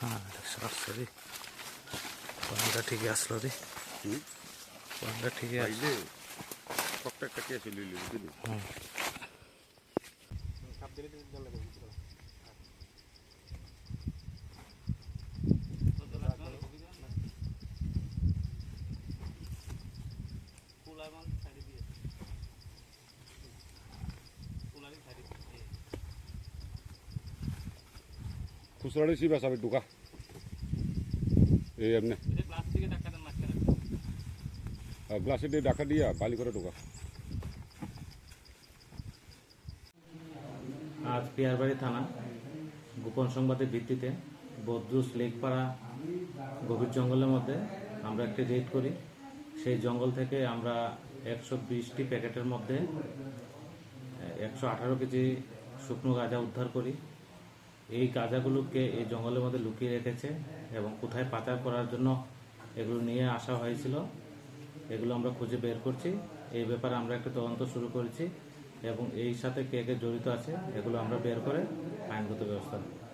সরাসরি পানটা ঠিকই আসলো রে? পানটা ঠিকই আসলো সবটা কাটিয়ে চলে এলি বুঝলি হুম। খুচরা সি বেসাবে ঢুকা। এই এমনি। গ্লাসে দিয়ে ডাকা দিয়া বালি করে ঢুকা। আজ পিয়ারবাড়ি থানা গোপন সংবাদের ভিত্তিতে বদ্রুস লেকপাড়া গভীর জঙ্গলের মধ্যে আমরা একটি রেড করি। সেই জঙ্গল থেকে আমরা একশো বিশটি প্যাকেটের মধ্যে একশো আঠারো কেজি শুকনো গাঁজা উদ্ধার করি। এই গাঁজাগুলোকে এই জঙ্গলের মধ্যে লুকিয়ে রেখেছে এবং কোথায় পাচার করার জন্য এগুলো নিয়ে আসা হয়েছিল, এগুলো আমরা খুঁজে বের করছি। এই ব্যাপারে আমরা একটা তদন্ত শুরু করেছি এবং এই সাথে কে কে জড়িত আছে, এগুলো আমরা বের করে আইনগত ব্যবস্থা নেব।